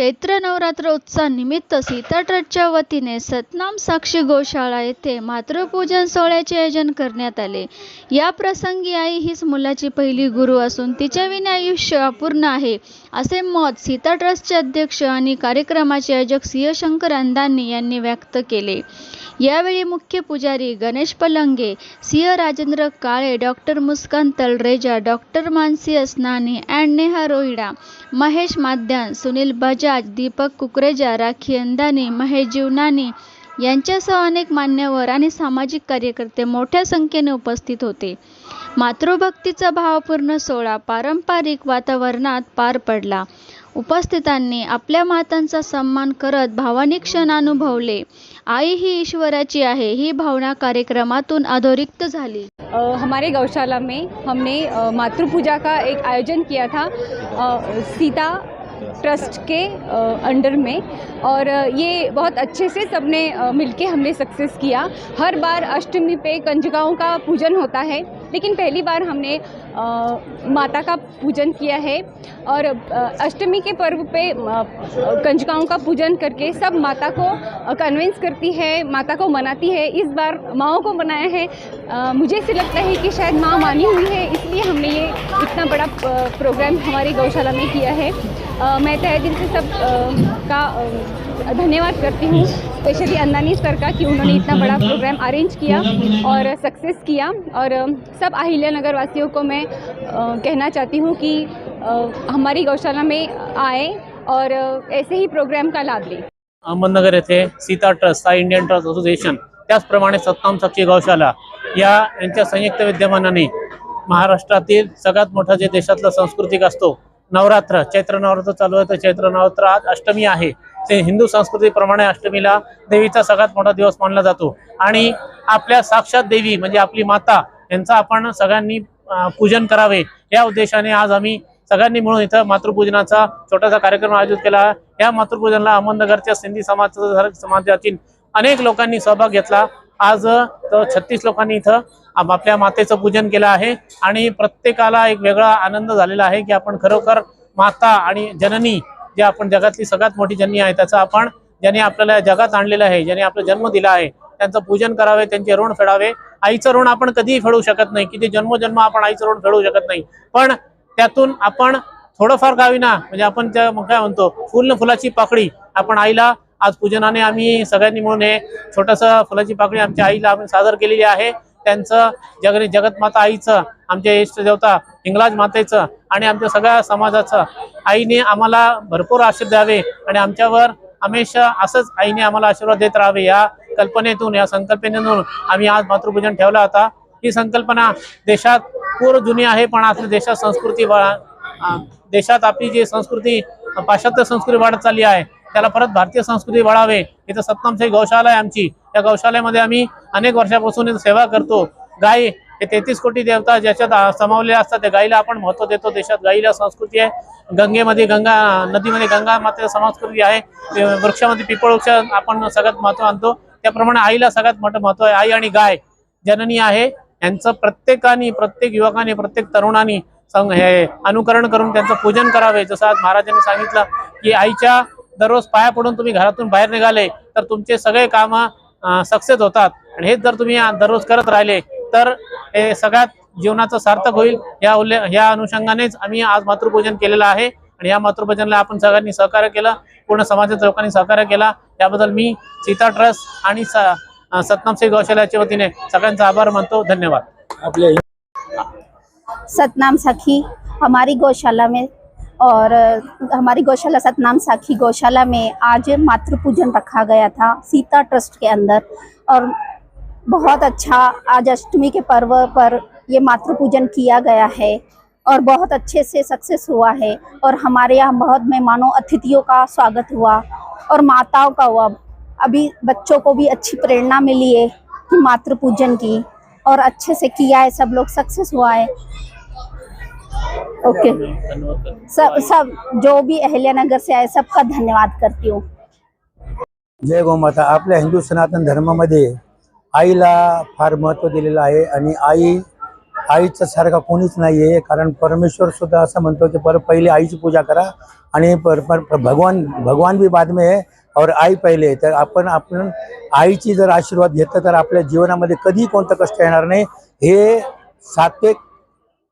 चैत्र नवरात्र उत्सवानिमित्त सीता ट्रस्टच्या वतीने सतनाम साक्षी गोशाळा येथे मातृपूजन सोहळ्याचे आयोजन करण्यात आले. या प्रसंगी आई हीच मुलाची पहिली गुरु असून तिच्याविना आयुष्य अपूर्ण आहे असे मत सीता ट्रस्टचे अध्यक्ष आणि कार्यक्रमाचे आयोजक सिंह शंकर अंदानी यांनी व्यक्त केले. यावेळी मुख्य पुजारी Ganesh Palange Singh Rajendra Kale doctor Muskan Talreja doctor Mansi Asnani and Neha Rohida Mahesh Madhyan Sunil Bajaj Deepak Kukreja Rakhi Andani Mahesh Jeevnani यांच्यासह अनेक मान्यवर आणि सामाजिक कार्यकर्ते मोठ्या संख्येने उपस्थित होते. मातृभक्तीचा भावपूर्ण सोहळा पारंपरिक वातावरणात पार पडला. उपस्थितांनी आपल्या मातांचा सन्मान करत भावनिक क्षण अनुभवले. आई ही ईश्वराची आहे. ही भावना कार्यक्रमातून अधोरिक्त झाली. हमारे गौशाला में हमने मातृपूजा मातृ पूजा का एक आयोजन किया था. सीता ट्रस्ट के अंडर में। और ये बहुत अच्छे से सबने मिलके हमने सक्सेस किया। हर बार अष्टमी पे कंजकाओं का पूजन होता है लेकिन पहली बार हमने अ, माता का पूजन किया है। और अष्टमी के पर्व पे कंजकाओं का पूजन करके सब माता को कन्विंस करती है माता को मनाती है इस बार माओ को मनाया है। अ, मुझे ऐसे लगता है कि शायद माँ मानी हुई है इसलिए हमने ये इतना बड़ा प्रोग्राम हमारी गौशाला में किया है। मैं तहे दिल से सब का धन्यवाद करती हूँ। स्पेशली अंदानी सर का कि उन्होंने इतना बड़ा प्रोग्राम अरेंज किया और सक्सेस किया। और सब अहिल्या नगर वासियों को मैं कहना चाहती हूँ कि हमारी गौशाला में आए और ऐसे ही प्रोग्राम का लाभ लें। अहमदनगर येथे सीता ट्रस्ट हा इंडियन ट्रस्ट असोसिएशन त्याचप्रमाणे सत्ताम साक्षी गौशाला या यांच्या संयुक्त विद्यमानाने महाराष्ट्रातील सगळ्यात मोठा जे देशातला सांस्कृतिक असतो नवरात्र चैत्र नवरात्र चालू आहे. तर चैत्र नवरात्र आज अष्टमी आहे. ते हिंदू संस्कृतीप्रमाणे अष्टमीला देवीचा सगळ्यात मोठा दिवस मानला जातो. आणि आपल्या साक्षात देवी म्हणजे आपली माता यांचा आपण सगळ्यांनी पूजन करावे. या उद्देशाने आज आम्ही सगळ्यांनी मिळून इथं मातृपूजनाचा छोटासा कार्यक्रम आयोजित केला. या मातृपूजनाला अहमदनगरच्या सिंधी समाज समाजातील अनेक लोकांनी सहभाग घेतला. आज छत्तीस लोकांनी इथं आपल्या मातेचं पूजन केलं आहे आणि प्रत्येकाला एक वेगळा आनंद झालेला आहे की आपण खरोखर माता आणि जननी जे आपण जगातली सगळ्यात मोठी जननी आहे त्याचा आपण ज्याने आपल्याला जगात आणलेलं आहे ज्याने आपला जन्म दिला आहे त्यांचं पूजन करावे त्यांचे ऋण फेडावे. आईचं ऋण आपण कधीही फेडू शकत नाही किती जन्मजन्म आपण आईचं ऋण फेडू शकत नाही. पण त्यातून आपण थोडंफार गावी ना म्हणजे आपण त्या काय म्हणतो फुल फुलाची पाकळी आपण आईला आज पूजनाने आम्ही सगळ्यांनी मिळून हे छोटस फुलाची पाकळी आमच्या आईला आम्ही सादर केलेली आहे. त्यांचं जग जगतमाता आईचं आमच्या इष्ट देवता हिंगलाज मातेचं आणि आमच्या सगळ्या समाजाचं आईने आम्हाला भरपूर आशीर्वाद द्यावे आणि आमच्यावर हमेशा असंच आईने आम्हाला आशीर्वाद देत राहावे. या कल्पनेतून या संकल्पनेतून आम्ही आज मातृपूजन ठेवला होता ही संकल्पना देशात पूर जुनी आहे पण आपल्या देशात संस्कृती देशात आपली जी संस्कृती पाश्चात्य संस्कृती वाढत चालली आहे त्याला परत भारतीय संस्कृती वाढावे. इथं सत्तमशाही गौशाला आहे आमची. या गौशालेमध्ये आम्ही अनेक वर्षापासून इथं सेवा करतो. गाय हे तेहतीस कोटी देवता ज्याच्यात अं, असतात त्या गाईला आपण महत्त्व देतो. देशात गाईला संस्कृती आहे. गंगेमध्ये गंगा नदीमध्ये गंगा मातेचा संस्कृती आहे. ते वृक्षामध्ये पिपळ वृक्ष आपण सगळ्यात महत्त्व आणतो. त्याप्रमाणे आईला सगळ्यात मोठं महत्त्व आहे. आई आणि गाय जननी आहे. यांचं प्रत्येकाने प्रत्येक युवकाने प्रत्येक तरुणांनी संग हे अनुकरण करून त्यांचं पूजन करावे. जसं आज महाराजांनी सांगितलं की आईच्या दररोज पाया पडून तुम्ही घरातून बाहेर निघाले तर तुमचे सगळे कामं सक्सेस होतात. आणि हेच जर तुम्ही दररोज करत राहिले तर हे सगळ्यात जीवनाचं सार्थक होईल. या उल्ले या अनुषंगानेच आम्ही आज मातृपूजन केलेलं आहे. आणि या मातृपूजनला आपण सगळ्यांनी सहकार्य केलं पूर्ण समाजाच्या लोकांनी सहकार्य केला. त्याबद्दल मी सीता ट्रस्ट आणि स- अं, सतनामसिंह गौशाल्याच्या वतीने सगळ्यांचा आभार मानतो. धन्यवाद. आपल्या सतनाम सखी हमारी गौशाला में और हमारी गौशाला सतनाम साखी गौशाला में आज मातृ पूजन रखा गया था सीता ट्रस्ट के अंदर। और बहुत अच्छा आज अष्टमी के पर्व पर ये मातृ पूजन किया गया है और बहुत अच्छे से सक्सेस हुआ है और हमारे यहाँ बहुत मेहमानों, अतिथियों का स्वागत हुआ और माताओं का हुआ। अभी बच्चों को भी अच्छी प्रेरणा मिली है कि मातृ पूजन की और अच्छे से किया है, सब लोग सक्सेस हुआ है। ओके सब सब जो भी अहिल्यानगर से आए सबका धन्यवाद करती हूँ। जय गोमाता आपल्या हिंदू सनातन धर्मामध्ये आईला फार महत्त्व दिलेलं आहे आणि आई आईचं सारखा कोणीच नाहीये कारण परमेश्वर सुद्धा असं म्हणतो की पर पहिले आईची पूजा करा आणि पर, पर, पर भगवान भगवान भी बाद में है और आई पहिले. आहे. तर आपण आपण आईची जर आशीर्वाद घेतलं तर आपल्या जीवनामध्ये कधी कोणतं कष्ट येणार नाही. हे सात्विक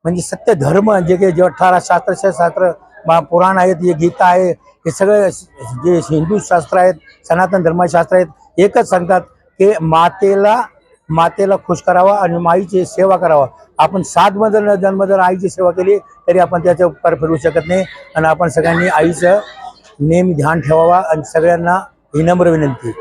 म्हणजे सत्य धर्म जे काही जे अठरा शास्त्र शास्त्र मा- पुराण आहेत हे गीता आहे हे सगळे जे हिंदू शास्त्र आहेत सनातन धर्मशास्त्र आहेत एकच सांगतात की मातेला मातेला खुश करावा आणि माईची सेवा करावा. आपण सात जर जन्म जर आईची सेवा केली तरी आपण त्याचं पार फिरू शकत नाही. आणि आपण सगळ्यांनी आईचं नेहमी ध्यान ठेवावा आणि सगळ्यांना विनम्र विनंती.